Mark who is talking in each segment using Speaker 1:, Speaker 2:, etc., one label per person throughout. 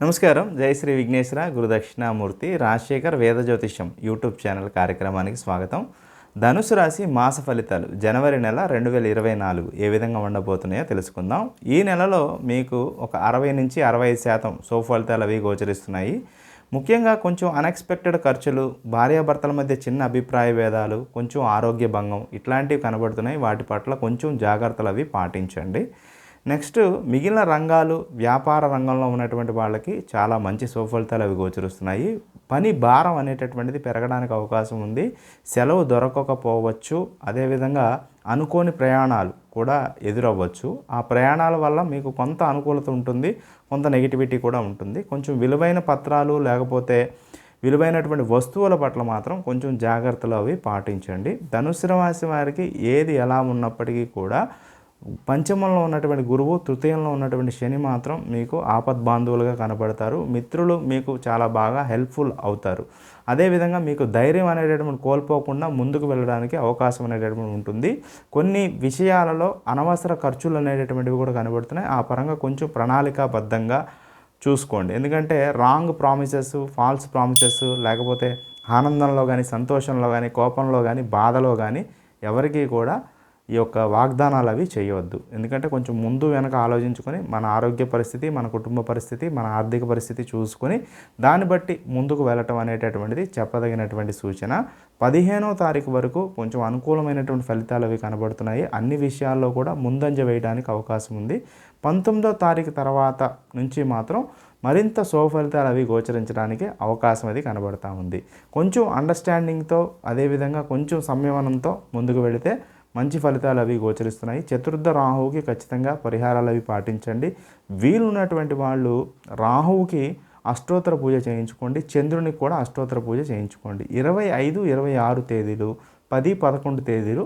Speaker 1: నమస్కారం. జై శ్రీ విఘ్నేశ్వర గురుదక్షిణామూర్తి రాజశేఖర్ వేద జ్యోతిష్యం యూట్యూబ్ ఛానల్ కార్యక్రమానికి స్వాగతం. ధనుసు రాశి మాస ఫలితాలు జనవరి నెల రెండు వేల ఇరవై నాలుగు ఏ విధంగా ఉండబోతున్నాయో తెలుసుకుందాం. ఈ నెలలో మీకు ఒక అరవై నుంచి అరవై ఐదు శాతం సో ఫలితాలు అవి గోచరిస్తున్నాయి. ముఖ్యంగా కొంచెం అన్ఎక్స్పెక్టెడ్ ఖర్చులు భార్యాభర్తల మధ్య చిన్న అభిప్రాయ భేదాలు కొంచెం ఆరోగ్య భంగం ఇట్లాంటివి కనబడుతున్నాయి. వాటి పట్ల కొంచెం జాగ్రత్తలు అవి పాటించండి. నెక్స్ట్ మిగిలిన రంగాలు వ్యాపార రంగంలో ఉన్నటువంటి వాళ్ళకి చాలా మంచి సుఫలితాలు అవి గోచరిస్తున్నాయి. పని భారం అనేటటువంటిది పెరగడానికి అవకాశం ఉంది. సెలవు దొరకకపోవచ్చు. అదేవిధంగా అనుకోని ప్రయాణాలు కూడా ఎదురవ్వచ్చు. ఆ ప్రయాణాల వల్ల మీకు కొంత అనుకూలత ఉంటుంది కొంత నెగిటివిటీ కూడా ఉంటుంది. కొంచెం విలువైన పత్రాలు లేకపోతే విలువైనటువంటి వస్తువుల పట్ల మాత్రం కొంచెం జాగ్రత్తలు అవి పాటించండి. ధనుసు రాశి వారికి ఏది ఎలా ఉన్నప్పటికీ కూడా పంచమంలో ఉన్నటువంటి గురువు తృతీయంలో ఉన్నటువంటి శని మాత్రం మీకు ఆపద్ బాంధువులుగా కనబడతారు మిత్రులు మీకు చాలా బాగా హెల్ప్ఫుల్ అవుతారు. అదేవిధంగా మీకు ధైర్యం అనేటటువంటి కోల్పోకుండా ముందుకు వెళ్ళడానికి అవకాశం అనేటటువంటి ఉంటుంది. కొన్ని విషయాలలో అనవసర ఖర్చులు అనేటటువంటివి కూడా కనబడుతున్నాయి. ఆ పరంగా కొంచెం ప్రణాళికాబద్ధంగా చూసుకోండి. ఎందుకంటే రాంగ్ ప్రామిసెస్ ఫాల్స్ ప్రామిసెస్ లేకపోతే ఆనందంలో కానీ సంతోషంలో కానీ కోపంలో కానీ బాధలో కానీ ఎవరికీ కూడా ఈ యొక్క వాగ్దానాలు అవి చేయవద్దు. ఎందుకంటే కొంచెం ముందు వెనక ఆలోచించుకొని మన ఆరోగ్య పరిస్థితి మన కుటుంబ పరిస్థితి మన ఆర్థిక పరిస్థితి చూసుకొని దాన్ని బట్టి ముందుకు వెళ్ళటం అనేటటువంటిది చెప్పదగినటువంటి సూచన. పదిహేనో తారీఖు వరకు కొంచెం అనుకూలమైనటువంటి ఫలితాలు అవి కనబడుతున్నాయి. అన్ని విషయాల్లో కూడా ముందంజ వేయడానికి అవకాశం ఉంది. పంతొమ్మిదో తారీఖు తర్వాత నుంచి మాత్రం మరింత ఫలితాలు అవి గోచరించడానికి అవకాశం అది కనబడతా ఉంది. కొంచెం అండర్స్టాండింగ్తో అదేవిధంగా కొంచెం సంయమనంతో ముందుకు వెళితే మంచి ఫలితాలు అవి గోచరిస్తున్నాయి. చతుర్థ రాహువుకి ఖచ్చితంగా పరిహారాలు అవి పాటించండి. వీలున్నటువంటి వాళ్ళు రాహువుకి అష్టోత్తర పూజ చేయించుకోండి. చంద్రునికి కూడా అష్టోత్తర పూజ చేయించుకోండి. ఇరవై ఐదు ఇరవై ఆరు తేదీలు పది పదకొండు తేదీలు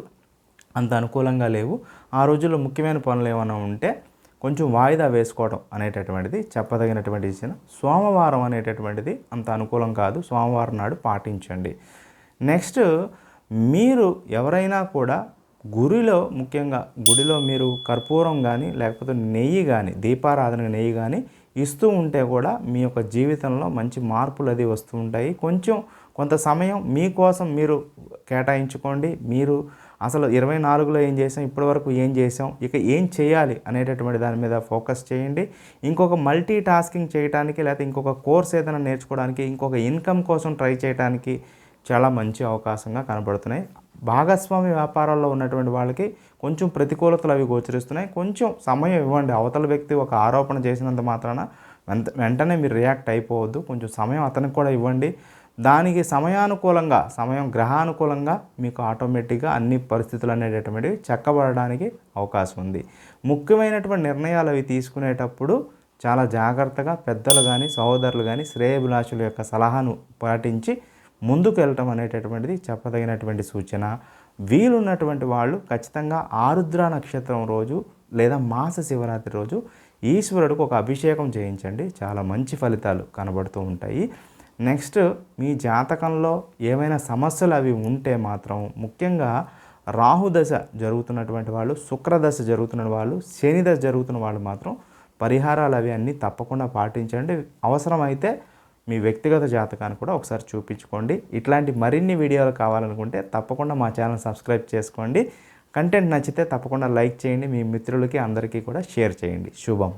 Speaker 1: అంత అనుకూలంగా లేవు. ఆ రోజుల్లో ముఖ్యమైన పనులు ఏమైనా ఉంటే కొంచెం వాయిదా వేసుకోవడం అనేటటువంటిది చెప్పదగినటువంటి విషయం. సోమవారం అనేటటువంటిది అంత అనుకూలం కాదు. సోమవారం నాడు పాటించండి. నెక్స్ట్ మీరు ఎవరైనా కూడా గురిలో ముఖ్యంగా గుడిలో మీరు కర్పూరం కానీ లేకపోతే నెయ్యి కానీ దీపారాధన నెయ్యి కానీ ఇస్తూ ఉంటే కూడా మీ యొక్క జీవితంలో మంచి మార్పులు అది వస్తూ ఉంటాయి. కొంచెం కొంత సమయం మీకోసం మీరు కేటాయించుకోండి. మీరు అసలు ఇరవై నాలుగులో ఏం చేసాం ఇప్పటివరకు ఏం చేసాం ఇక ఏం చేయాలి అనేటటువంటి దాని మీద ఫోకస్ చేయండి. ఇంకొక మల్టీ టాస్కింగ్ చేయడానికి లేకపోతే ఇంకొక కోర్స్ ఏదైనా నేర్చుకోవడానికి ఇంకొక ఇన్కమ్ కోసం ట్రై చేయడానికి చాలా మంచి అవకాశంగా కనబడుతున్నాయి. భాగస్వామి వ్యాపారాల్లో ఉన్నటువంటి వాళ్ళకి కొంచెం ప్రతికూలతలు అవి గోచరిస్తున్నాయి. కొంచెం సమయం ఇవ్వండి. అవతల వ్యక్తి ఒక ఆరోపణ చేసినంత మాత్రాన వెంట వెంటనే మీరు రియాక్ట్ అయిపోవద్దు. కొంచెం సమయం అతనికి కూడా ఇవ్వండి. దానికి సమయానుకూలంగా సమయం గ్రహానుకూలంగా మీకు ఆటోమేటిక్గా అన్ని పరిస్థితులు అనేటటువంటివి చక్కబడడానికి అవకాశం ఉంది. ముఖ్యమైనటువంటి నిర్ణయాలు అవి తీసుకునేటప్పుడు చాలా జాగ్రత్తగా పెద్దలు కానీ సహోదరులు కానీ శ్రేయభిలాషుల యొక్క సలహాను పాటించి ముందుకు వెళ్ళటం అనేటటువంటిది చెప్పదగినటువంటి సూచన. వీలున్నటువంటి వాళ్ళు ఖచ్చితంగా ఆరుద్ర నక్షత్రం రోజు లేదా మాస శివరాత్రి రోజు ఈశ్వరుడికి ఒక అభిషేకం చేయించండి. చాలా మంచి ఫలితాలు కనబడుతూ ఉంటాయి. నెక్స్ట్ మీ జాతకంలో ఏమైనా సమస్యలు అవి ఉంటే మాత్రం ముఖ్యంగా రాహుదశ జరుగుతున్నటువంటి వాళ్ళు శుక్రదశ జరుగుతున్న వాళ్ళు శనిదశ జరుగుతున్న వాళ్ళు మాత్రం పరిహారాలు అవి అన్నీ తప్పకుండా పాటించండి. అవసరమైతే మీ వ్యక్తిగత జాతకాన్ని కూడా ఒకసారి చూపించుకోండి. ఇట్లాంటి మరిన్ని వీడియోలు కావాలనుకుంటే తప్పకుండా మా ఛానల్ సబ్స్క్రైబ్ చేసుకోండి. కంటెంట్ నచ్చితే తప్పకుండా లైక్ చేయండి. మీ మిత్రులకి అందరికీ కూడా షేర్ చేయండి. శుభం.